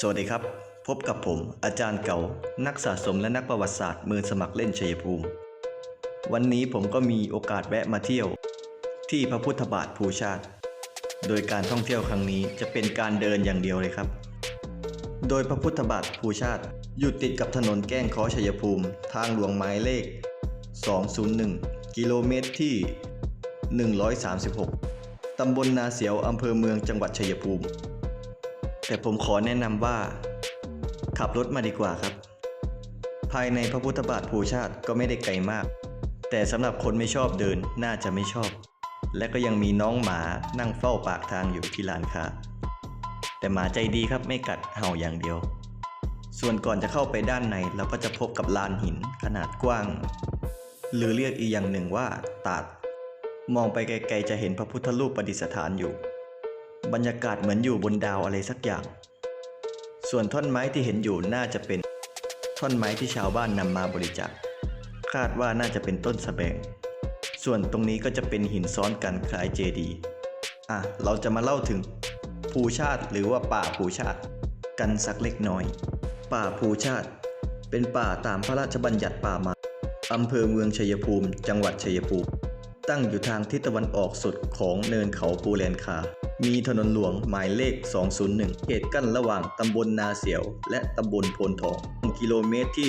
สวัสดีครับ พบกับผมอาจารย์เก่า นักสะสมและนักประวัติศาสตร์ มือสมัครเล่นชัยภูมิ วันนี้ผมก็มีโอกาสแวะมาเที่ยว ที่พระพุทธบาทภูชาติ โดยการท่องเที่ยวครั้งนี้จะเป็นการเดินอย่างเดียวเลยครับ โดยพระพุทธบาทภูชาติอยู่ติดกับถนนแก้งคอชัยภูมิ ทางหลวงหมายเลข 201 กิโลเมตรที่ 136 ตำบลนาเสียวอำเภอเมืองจังหวัดชัยภูมิ แต่ผมขอแนะนำว่า ขับรถมาดีกว่าครับ ภายในพระพุทธบาทภูชาติก็ไม่ได้ไกลมาก แต่สำหรับคนไม่ชอบเดินน่าจะไม่ชอบ และก็ยังมีน้องหมานั่งเฝ้าปากทางอยู่ที่ลานค้าแต่หมาใจดีครับไม่กัดเห่าอย่างเดียว ส่วนก่อนจะเข้าไปด้านในเราก็จะพบกับลานหินขนาดกว้าง หรือเรียกอีกอย่างหนึ่งว่าตาด มองไปไกลๆจะเห็นพระพุทธรูปประดิษฐานอยู่ บรรยากาศเหมือนอยู่บนดาวอะไรสักอย่าง ส่วนท่อนไม้ที่เห็นอยู่น่าจะเป็น ท่อนไม้ที่ชาวบ้านนำมาบริจาค คาดว่าน่าจะเป็นต้นสะแบง ส่วนตรงนี้ก็จะเป็นหินซ้อนกันคล้ายเจดีอะ เราจะมาเล่าถึง ภูชาติหรือว่าป่าภูชาติ กันสักเล็กน้อย ป่าภูชาติ เป็นป่าตามพระราชบัญญัติป่าไม้อำเภอเมืองชัยภูมิ จังหวัดชัยภูมิ ตั้งอยู่ทางทิศตะวันออกสุดของเนินเขาปูแลนคา มีถนนหลวงหมายเลข 201 เขตกั้นระหว่างตำบลนาเสียว และตำบลโพนทอง กิโลเมตรที่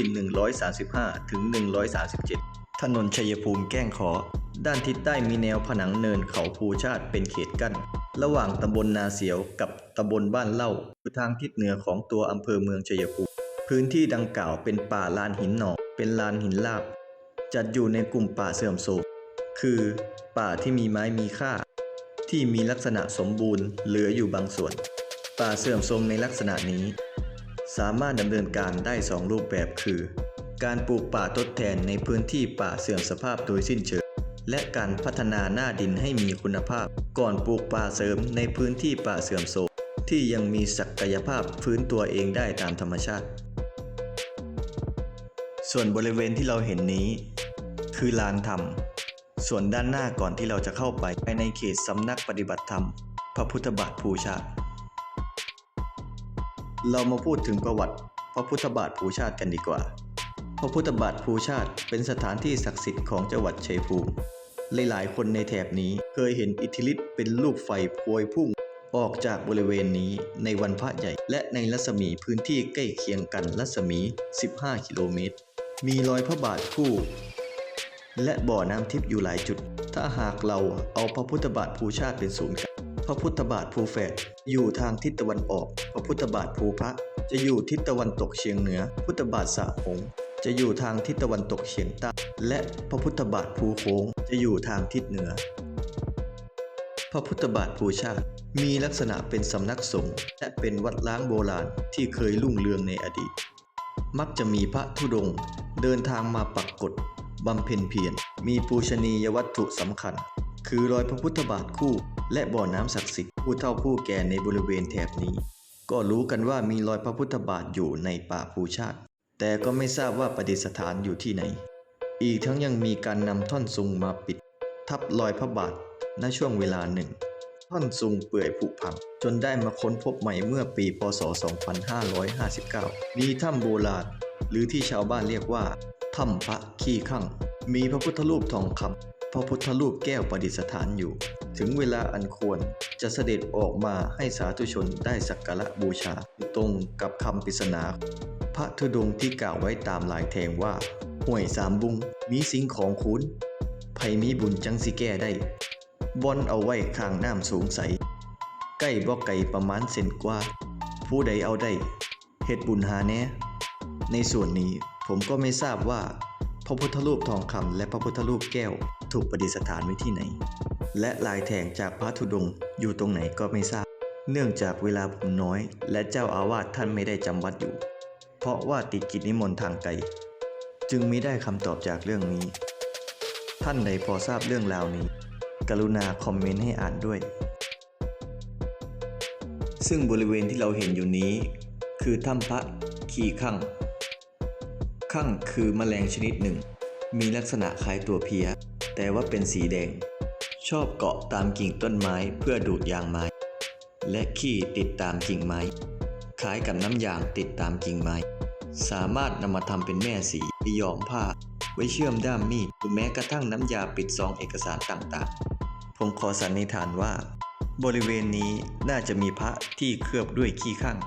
135 ถึง 137 ถนนชัยภูมิแก้งขอ ด้านทิศใต้มีแนวผนังเนินเขาภูชาติเป็นเขตกั้น ระหว่างตำบลนาเสียวกับตำบลบ้านเล่าอยู่ทางทิศเหนือของตัวอำเภอเมืองชัยภูมิ พื้นที่ดังกล่าวเป็นป่าลานหินหนอกเป็นลานหินลาบ จัดอยู่ในกลุ่มป่าเสื่อมโทรมคือป่าที่มีไม้มีค่า ที่มีลักษณะสมบูรณ์เหลืออยู่บางส่วน ป่าเสื่อมโทรมในลักษณะนี้ สามารถดำเนินการได้สองรูปแบบคือ การปลูกป่าทดแทนในพื้นที่ป่าเสื่อมสภาพโดยสิ้นเชิง และการพัฒนาหน้าดินให้มีคุณภาพ ก่อนปลูกป่าเสริมในพื้นที่ป่าเสื่อมโทรมที่ยังมีศักยภาพฟื้นตัวเองได้ตามธรรมชาติ ส่วนบริเวณที่เราเห็นนี้ คือลานธรรม ส่วนด้านหน้าก่อนที่เราจะเข้าไปภายในเขตสำนักปฏิบัติธรรม พระพุทธบาทภูชาติ เรามาพูดถึงประวัติพระพุทธบาทภูชาติกันดีกว่า พระพุทธบาทภูชาติเป็นสถานที่ศักดิ์สิทธิ์ของจังหวัดชัยภูมิ หลายๆ คนในแถบนี้เคยเห็นอิทธิฤทธิ์เป็นลูกไฟพวยพุ่งออกจากบริเวณนี้ในวันพระใหญ่ และในรัศมีพื้นที่ใกล้เคียงกันรัศมี 15 กิโลเมตร มีรอยพระบาทคู่ และบ่อน้ำทิพย์อยู่หลายจุด ถ้าหากเราเอาพระพุทธบาทภูชาติเป็นศูนย์กลางพระพุทธบาทภูแฝดอยู่ทางทิศตะวันออก พระพุทธบาทภูพระ จะอยู่ทิศตะวันตกเฉียงเหนือ พุทธบาทสะหงจะอยู่ทางทิศตะวันตกเฉียงใต้และพระพุทธบาทภูโค้งจะอยู่ทางทิศเหนือ พระพุทธบาทภูชาติมีลักษณะเป็นสำนักสงฆ์และเป็นวัดล้างโบราณที่เคยรุ่งเรืองในอดีต มักจะมีพระธุดงเดินทางมาปักกฎ บำเพ็ญเพียรมีปูชนียวัตถุสำคัญ คือรอยพระพุทธบาทคู่ และบ่อน้ำศักดิ์สิทธิ์ผู้เฒ่าผู้แก่ในบริเวณแถบนี้ ก็รู้กันว่ามีรอยพระพุทธบาทอยู่ในป่าภูชาติ แต่ก็ไม่ทราบว่าประดิษฐานอยู่ที่ไหน อีกทั้งยังมีการนำท่อนซุงมาปิด ทับรอยพระบาทณช่วงเวลาหนึ่ง ท่อนซุงเปื่อยผุพัง จนได้มาค้นพบใหม่เมื่อปีพศ 2559 มีถ้ำโบราณหรือที่ชาวบ้านเรียกว่า ถ้ำพระขี้ข้างมีพระพุทธรูปทองคำพระพุทธรูปแก้วประดิษฐานอยู่ ถึงเวลาอันควรจะเสด็จออกมาให้สาธุชนได้สักการะบูชาตรงกับคำปริศนา พระธุดงที่กล่าวไว้ตามลายแทงว่า ห่วยสามบุง มีสิ่งของคุณไผมีบุญจังสิแก้ได้บอนเอาไว้ข้างน้ำสูงใส ใกล้บ่ไก่ประมาณเซนกว่า ผู้ใดเอาได้เฮ็ดบุญหาแน่ในส่วนนี้ ผมก็ไม่ทราบว่าพระพุทธรูปทองคำและพระพุทธรูปแก้ว ถูกประดิษฐานไว้ที่ไหน และลายแทงจากพระธุดงอยู่ตรงไหนก็ไม่ทราบ เนื่องจากเวลาผมน้อย และเจ้าอาวาสท่านไม่ได้จำวัดอยู่ เพราะว่าติดกิจนิมนต์ทางไกล จึงไม่ได้คำตอบจากเรื่องนี้ ท่านใดพอทราบเรื่องราวนี้ กรุณาคอมเมนต์ให้อ่านด้วย ซึ่งบริเวณที่เราเห็นอยู่นี้ คือถ้ำพระขี่ข้ง ข้างคือแมลงชนิดหนึ่ง มีลักษณะคล้ายตัวเพี้ย แต่ว่าเป็นสีแดง ชอบเกาะตามกิ่งต้นไม้เพื่อดูดยางไม้ และขี้ติดตามกิ่งไม้ขล้ายกับน้ำยางติดตามกิ่งไม้ สามารถนำมาทำเป็นแม่สีหรือย้อมผ้า ไว้เชื่อมด้ามมีดหรือแม้กระทั่งน้ำยาปิดซองเอกสารต่างๆ ผมขอสันนิษฐานว่า บริเวณนี้น่าจะมีพระที่เคลือบด้วยขี้ข้าง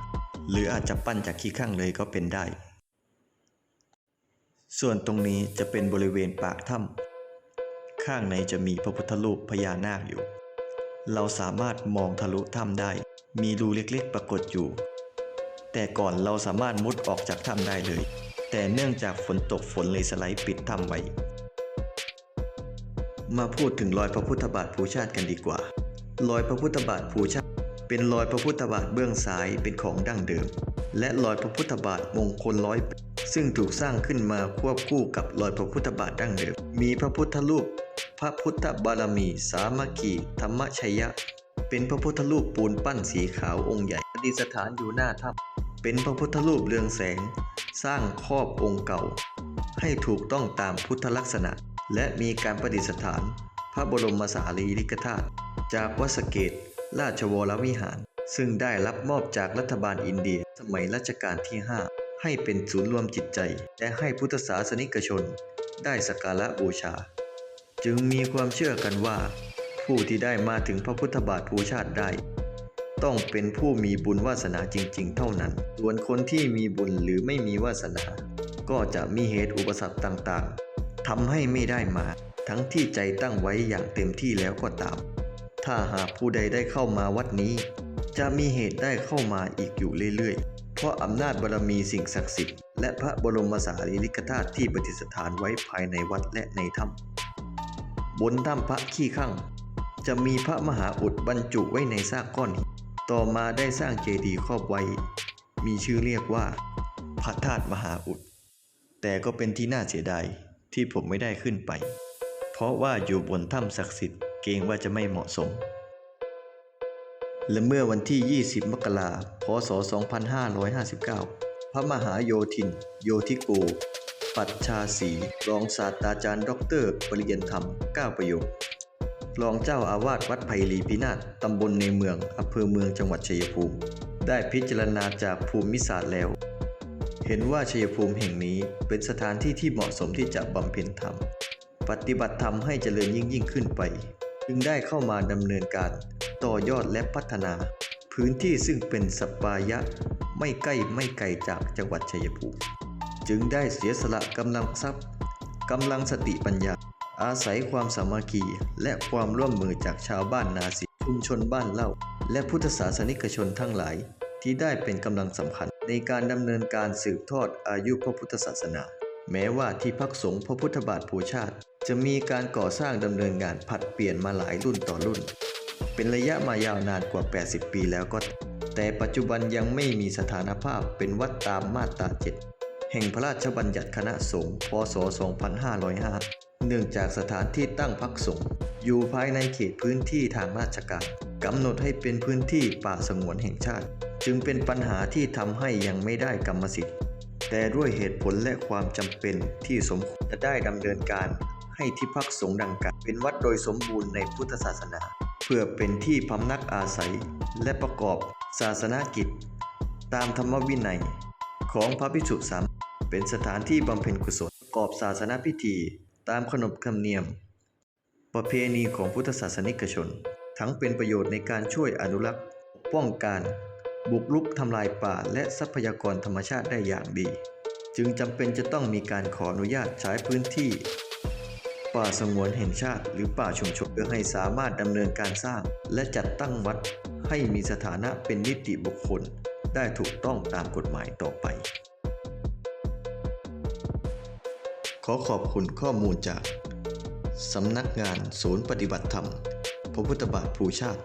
หรืออาจจะปั้นจากขี้ข้างเลยก็เป็นได้ ส่วนตรงนี้จะเป็นบริเวณปากถ้ำข้างในจะมีพระพุทธรูปพญานาคอยู่ เราสามารถมองทะลุถ้ำได้ มีรูเล็กๆปรากฏอยู่ แต่ก่อนเราสามารถมุดออกจากถ้ำได้เลย แต่เนื่องจากฝนตกฝนเลยสไลด์ปิดถ้ำไว้ มาพูดถึงรอยพระพุทธบาทภูชาติกันดีกว่า รอยพระพุทธบาทภูชาติ เป็นรอยพระพุทธบาทเบื้องซ้ายเป็นของดั้งเดิม และรอยพระพุทธบาทมงคลร้อยซึ่งถูกสร้างขึ้นมาควบคู่กับรอยพระพุทธบาทดั้งเดิม มีพระพุทธรูป พระพุทธบารมี สามัคคีธรรมชัยยะเป็นพระพุทธรูปปูนปั้นสีขาวองค์ใหญ่ประดิษฐานอยู่หน้าถ้ำเป็นพระพุทธรูปเรืองแสง สร้างครอบองค์เก่า ให้ถูกต้องตามพุทธลักษณะ และมีการประดิษฐาน พระบรมสารีริกธาตุจากวัดสเกตราชวรวิหาร ซึ่งได้รับมอบจากรัฐบาลอินเดีย สมัยรัชกาลที่ 5 ให้เป็นศูนย์รวมจิตใจ และให้พุทธศาสนิกชนได้สักการะบูชา จึงมีความเชื่อกันว่า ผู้ที่ได้มาถึงพระพุทธบาทภูชาติได้ ต้องเป็นผู้มีบุญวาสนาจริง ๆ เท่านั้น ส่วนคนที่มีบุญหรือไม่มีวาสนา ก็จะมีเหตุอุปสรรคต่างๆทำให้ไม่ได้มา ทั้งที่ใจตั้งไว้อย่างเต็มที่แล้วก็ตาม ถ้าหากผู้ใดได้เข้ามาวัดนี้ จะมีเหตุได้เข้ามาอีกอยู่เรื่อยๆ เพราะอำนาจบารมีสิ่งศักดิ์สิทธิ์ และพระบรมสารีริกธาตุที่ประดิษฐานไว้ภายในวัดและในถ้ำบนถ้ำพระขี้ข้างจะมีพระมหาอุดบรรจุไว้ในซากก้อนหินต่อมาได้สร้างเจดีย์ครอบไว้ มีชื่อเรียกว่า พระธาตุมหาอุด แต่ก็เป็นที่น่าเสียดายที่ผมไม่ได้ขึ้นไป เพราะว่าอยู่บนถ้ำศักดิ์สิทธิ์เกรงว่าจะไม่เหมาะสม และเมื่อวันที่ 20 มกราคม พศ 2559 พระมหาโยธิน โยธิโก ปัชชาศีรองศาสตราจารย์ด็อกเตอร์ปริยนธรรม 9 ประโยค รองเจ้าอาวาสวัดไผ่ลีพินาศตำบลในเมือง อำเภอเมืองจังหวัดชัยภูมิ ได้พิจารณาจากภูมิศาสตร์แล้ว เห็นว่าชัยภูมิแห่งนี้เป็นสถานที่ที่เหมาะสมที่จะบำเพ็ญธรรม ปฏิบัติธรรมให้เจริญยิ่งยิ่งขึ้นไป จึงได้เข้ามาดำเนินการต่อยอดและพัฒนา พื้นที่ซึ่งเป็นสปายะไม่ใกล้ไม่ไกลจากจังหวัดชัยภูมิจึงได้เสียสละกำลังทรัพย์กำลังสติปัญญา อาศัยความสามัคคีและความร่วมมือจากชาวบ้านนาสีชุมชนบ้านเล่า และพุทธศาสนิกชนทั้งหลาย ที่ได้เป็นกำลังสำคัญในการดำเนินการสืบทอดอายุพระพุทธศาสนา แม้ว่าที่พักสงฆ์พระพุทธบาทภูชาติ จะมีการก่อสร้างดำเนินงานผัดเปลี่ยนมาหลายรุ่นต่อรุ่น เป็นระยะมายาวนานกว่า 80 ปีแล้วก็ แต่ปัจจุบันยังไม่มีสถานภาพเป็นวัดตามมาตรา7แห่งพระราชบัญญัติคณะสงฆ์พศ 2505 เนื่องจากสถานที่ตั้งพักสงฆ์อยู่ภายในเขตพื้นที่ทางราชการกำหนดให้เป็นพื้นที่ป่าสงวนแห่งชาติ จึงเป็นปัญหาที่ทำให้ยังไม่ได้กรรมสิทธิ์ แต่ด้วยเหตุผลและความจำเป็นที่สมควรจะได้ดำเนินการให้ที่พักสงฆ์ดังกล่าวเป็นวัดโดยสมบูรณ์ในพุทธศาสนา เพื่อเป็นที่พำนักอาศัยและประกอบศาสนากิจ ตามธรรมวินัย ของพระภิกษุสามเป็นสถานที่บำเพ็ญกุศลประกอบศาสนาพิธี ตามขนบธรรมเนียม ประเพณีของพุทธศาสนิกชน ทั้งเป็นประโยชน์ในการช่วยอนุรักษ์ป้องการ บุกรุกทำลายป่าและทรัพยากรธรรมชาติได้อย่างดี จึงจำเป็นจะต้องมีการขออนุญาตใช้พื้นที่ ป่าสงวนแห่งชาติ หรือป่าชุมชนเพื่อให้สามารถดำเนินการสร้าง และจัดตั้งวัดให้มีสถานะเป็นนิติบุคคล ได้ถูกต้องตามกฎหมายต่อไป ขอขอบคุณข้อมูลจากสำนักงานศูนย์ปฏิบัติธรรม พระพุทธบาทภูชาติ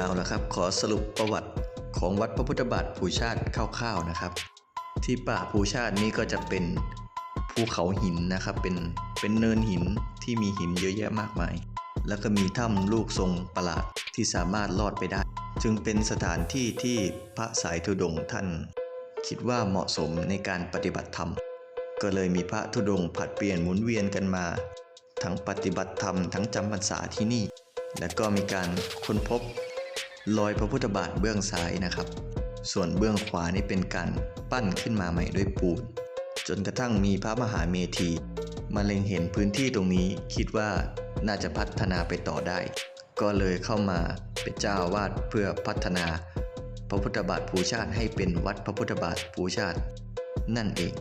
เอาละครับ ขอสรุปประวัติของวัดพระพุทธบาทภูชาติคร่าวๆนะครับ ที่ป่าภูชาตินี้ก็จะเป็นภูเขาหินนะครับ เป็นเป็นเนินหินที่มีหินเยอะแยะมากมาย แล้วก็มีถ้ำลูกทรงประหลาดที่สามารถลอดไปได้ จึงเป็นสถานที่ที่พระสายธุดงท่าน คิดว่าเหมาะสมในการปฏิบัติธรรม ก็เลยมีพระธุดงผัดเปลี่ยนหมุนเวียนกันมา ทั้งปฏิบัติธรรมทั้งจำพรรษาที่นี่ และก็มีการค้นพบ รอยพระพุทธบาทเบื้องซ้ายนะครับ ส่วนเบื้องขวานี่เป็นการปั้นขึ้นมาใหม่ด้วยปูน จนกระทั่งมีพระมหาเมธีมาเล็งเห็นพื้นที่ตรงนี้คิดว่าน่าจะพัฒนาไปต่อได้ ก็เลยเข้ามาเป็นเจ้าวาดเพื่อพัฒนาพระพุทธบาทภูชาติให้เป็นวัดพระพุทธบาทภูชาติ นั่นเอง